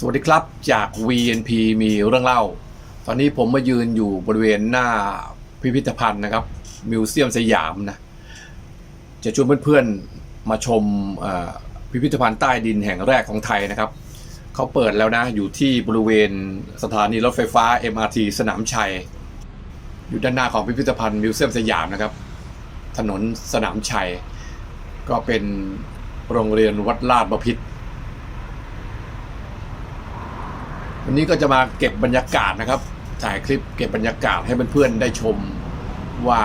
สวัสดีครับจาก VNP มีเรื่องเล่า ตอนนี้ผมมายืนอยู่บริเวณหน้าพิพิธภัณฑ์นะครับ มิวเซียมสยามนะ จะชวนเพื่อนๆมาชมพิพิธภัณฑ์ใต้ดินแห่งแรกของไทยนะครับ เขาเปิดแล้วนะ อยู่ที่บริเวณสถานีรถไฟฟ้า MRT สนามชัย อยู่ด้านหน้าของพิพิธภัณฑ์มิวเซียมสยามนะครับ ถนนสนามชัย ก็เป็นโรงเรียนวัดลาดบพิตร วันนี้ก็จะมาเก็บบรรยากาศนะครับ ถ่ายคลิปเก็บบรรยากาศให้เพื่อนๆได้ชมว่า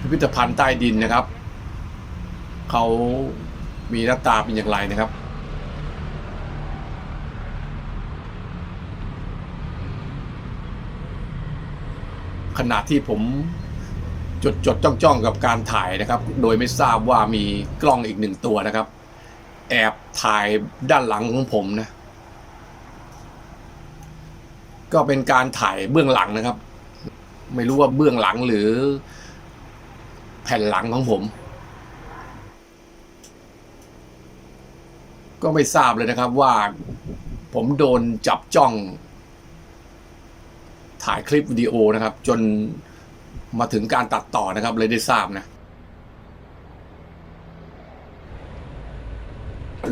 พิพิธภัณฑ์ใต้ดินนะครับ เขามีหน้าตาเป็นอย่างไรนะครับขณะที่ผมจดจดจ้องจ้องกับการถ่ายนะครับ โดยไม่ทราบว่ามีกล้องอีกหนึ่งตัวนะครับ แอบถ่ายด้านหลังของผมนะ ก็เป็นการถ่ายเบื้องหลังนะครับ ไม่รู้ว่าเบื้องหลังหรือ แผ่นหลังของผม ก็ไม่ทราบเลยนะครับว่าผมโดนจับจ้อง ถ่ายคลิปวิดีโอนะครับ จนมาถึงการตัดต่อนะครับ เลยได้ทราบนะ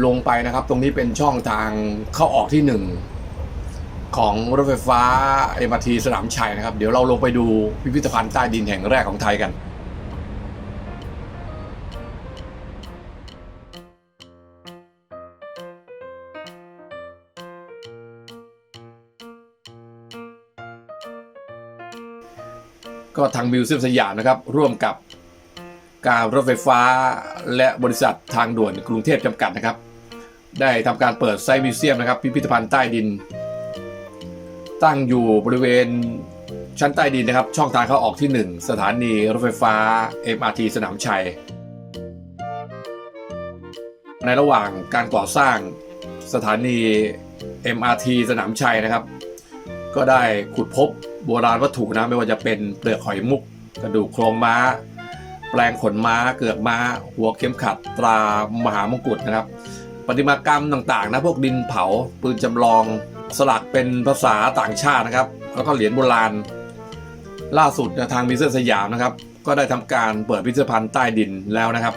ลงไปนะครับ ตรงนี้เป็นช่องทางเข้าออกที่หนึ่ง ของรถไฟฟ้าเอ็มทีสนามชัยนะครับ เดี๋ยวเราลงไปดูพิพิธภัณฑ์ใต้ดินแห่งแรกของไทยกันก็ทางมิวเซียมสยามนะครับ ร่วมกับการรถไฟฟ้าและบริษัททางด่วนกรุงเทพจำกัดนะครับ ได้ทำการเปิดไซต์มิวเซียมนะครับ พิพิธภัณฑ์ใต้ดิน ตั้งอยู่บริเวณชั้นใต้ดินนะครับ ช่องทางเข้าออกที่ 1 สถานีรถไฟฟ้า MRT สนามชัย ในระหว่างการก่อสร้างสถานี MRT สนามชัยนะครับ ก็ได้ขุดพบโบราณวัตถุนะไม่ว่าจะเป็นเปลือกหอยมุก กระดูกโครงม้า แปลงขนม้า เกือกม้า หัวเข็มขัดตรามหามงกุฎนะครับ ประติมากรรมต่างๆนะพวกดินเผาปืนจำลองสลักเป็นภาษาต่างชาตินะครับ แล้วก็เหรียญโบราณ ล่าสุดทางมิเซียมสยามนะครับ ก็ได้ทำการเปิดพิพิธภัณฑ์ใต้ดินแล้วนะครับ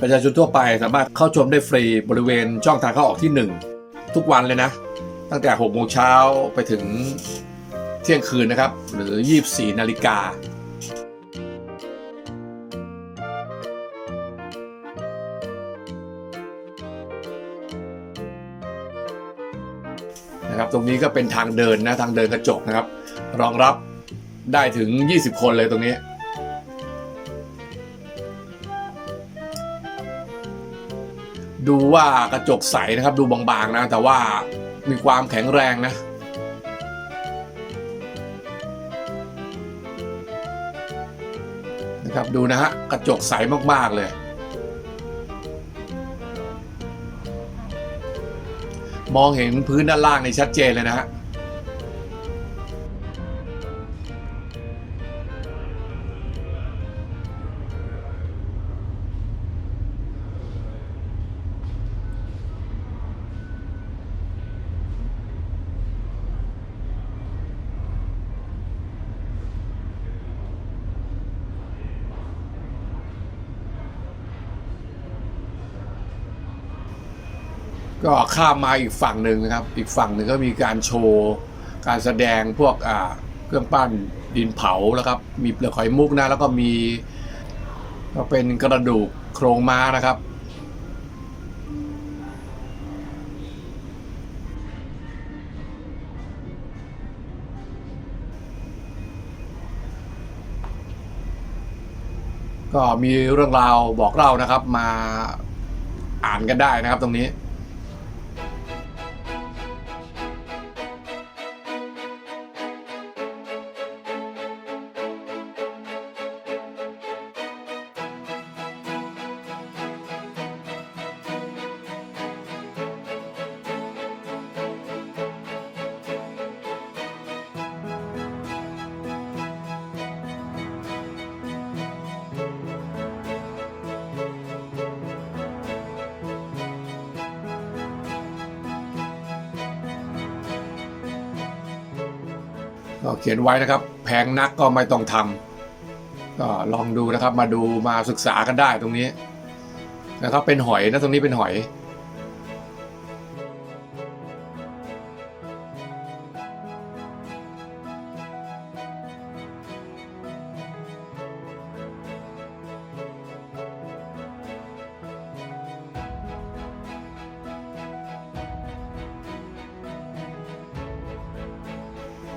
ประชาชนทั่วไปสามารถเข้าชมได้ฟรีบริเวณช่องทางเข้าออกที่ 1 ทุกวันเลยนะ ตั้งแต่6โมงเช้าไปถึงเที่ยงคืนนะครับ หรือ 24 นาฬิกา นะครับ ตรงนี้ก็เป็นทางเดินนะทางเดินกระจกนะครับ รองรับได้ถึง 20 คนเลยตรงนี้ ดูว่ากระจกใสนะครับ ดูบางๆนะ แต่ว่ามีความแข็งแรงนะนะครับดูนะฮะกระจกใสมากๆเลย มองเห็นพื้นด้านล่างในชัดเจนเลยนะฮะ ก็ข้ามมาอีกฝั่งหนึ่งนะครับ อีกฝั่งหนึ่งก็มีการโชว์การแสดงพวกเครื่องปั้นดินเผาแล้วครับ มีเปลือกหอยมุกนะแล้วก็มีก็เป็นกระดูกโครงม้านะครับก็มีเรื่องราวบอกเล่านะครับมาอ่านกันได้นะครับตรงนี้ ก็เขียนไว้นะครับ แพงนักก็ไม่ต้องทำก็ลองดูนะครับมาดูมาศึกษากันได้ตรงนี้นะครับเป็นหอยนะตรงนี้เป็นหอย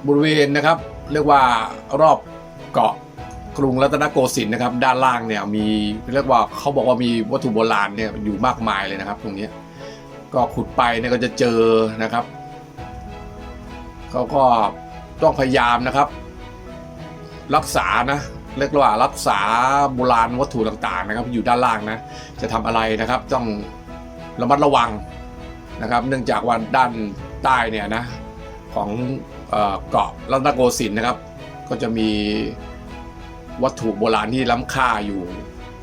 บริเวณนะครับ เรียกว่ารอบเกาะกรุงรัตนโกสินทร์นะครับ ด้านล่างเนี่ยมีเรียกว่าเขาบอกว่ามีวัตถุโบราณเนี่ยอยู่มากมายเลยนะครับ ตรงนี้ก็ขุดไปเนี่ยก็จะเจอนะครับเขาก็ต้องพยายามนะครับ รักษานะเรียกว่ารักษาโบราณวัตถุต่างๆนะครับ อยู่ด้านล่างนะจะทำอะไรนะครับ ต้องระมัดระวังนะครับ เนื่องจากว่าด้านใต้เนี่ยนะของ เกาะรัตนโกสินทร์นะครับ ก็จะมีวัตถุโบราณที่ล้ำค่าอยู่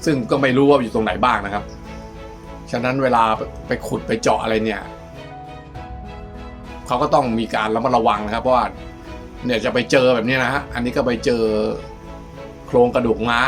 ซึ่งก็ไม่รู้ว่าอยู่ตรงไหนบ้างนะครับ ฉะนั้นเวลาไปขุดไปเจาะอะไรเนี่ยเขาก็ต้องมีการระมัดระวังนะครับเพราะว่าเนี่ยจะไปเจอแบบนี้นะฮะอันนี้ก็ไปเจอโครงกระดูกม้า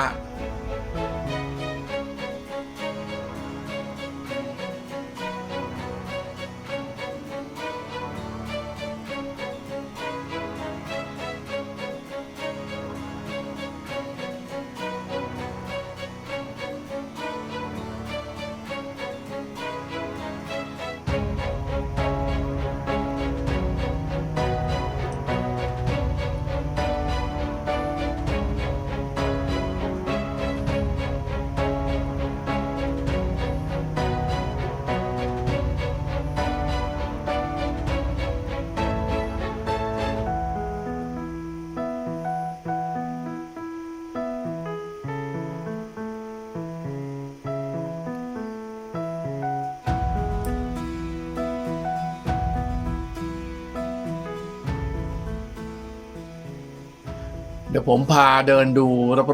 ดี๋ยวผมพาเดินดู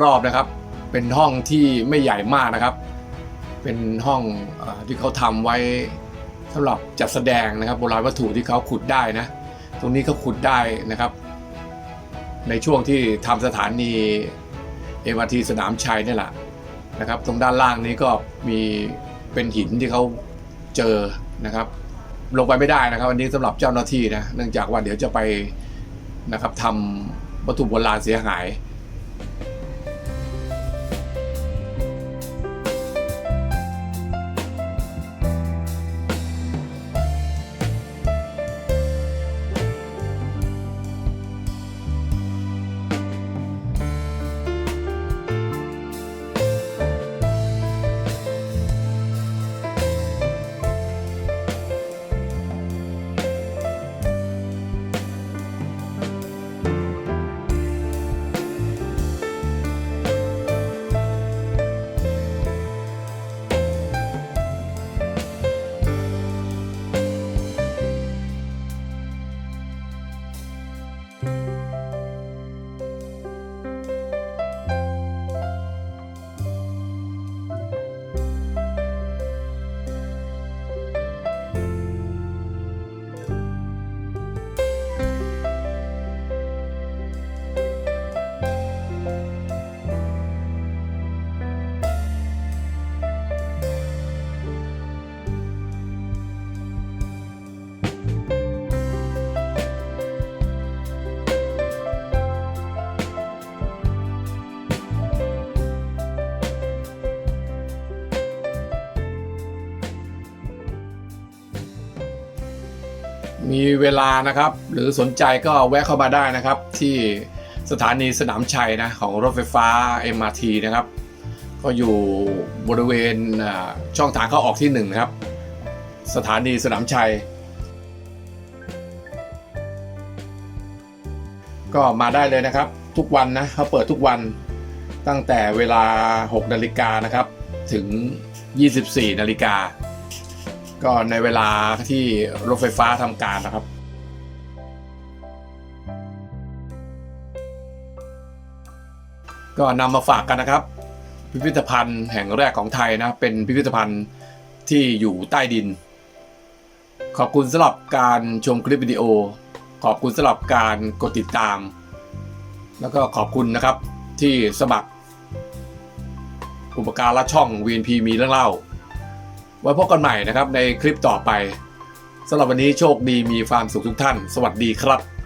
รอบๆนะครับ เป็นห้องที่ไม่ใหญ่มากนะครับ เป็นห้องอที่เขาทำไว้สำหรับจัดแสดงนะครับโบราณวัตถุที่เขาขุดได้นะ ตรงนี้เขาขุดได้นะครับ ในช่วงที่ทำสถานีเอวทีสนามชัยนี่แหละนะครับ ตรงด้านล่างนี้ก็มีเป็นหินที่เขาเจอนะครับ ลงไปไม่ได้นะครับ อันนี้สำหรับเจ้าหน้าที่นะเนื่องจากว่าเดี๋ยวจะไปนะครับทำ วัตถุโบราณเสียหาย มีเวลานะครับ หรือสนใจก็แวะเข้ามาได้นะครับ ที่สถานีสนามชัยนะของรถไฟฟ้า MRT นะครับ ก็อยู่บริเวณช่องทางเข้าออกที่หนึ่งนะครับ สถานีสนามชัย ก็มาได้เลยนะครับ ทุกวันนะเขาเปิดทุกวันตั้งแต่เวลา 6 นาฬิกานะครับ ถึง 24 นาฬิกา ก็ในเวลาที่รถไฟฟ้าทำการนะครับ ก็นำมาฝากกันนะครับ พิพิธภัณฑ์แห่งแรกของไทยนะ เป็นพิพิธภัณฑ์ที่อยู่ใต้ดิน ขอบคุณสำหรับการชมคลิปวิดีโอ ขอบคุณสำหรับการกดติดตาม แล้วก็ขอบคุณนะครับที่สมัครอุปการละช่อง VNP มีเรื่องเล่า ไว้พบกันใหม่นะครับในคลิปต่อไปสำหรับวันนี้โชคดีมีความสุขทุกท่าน สวัสดีครับ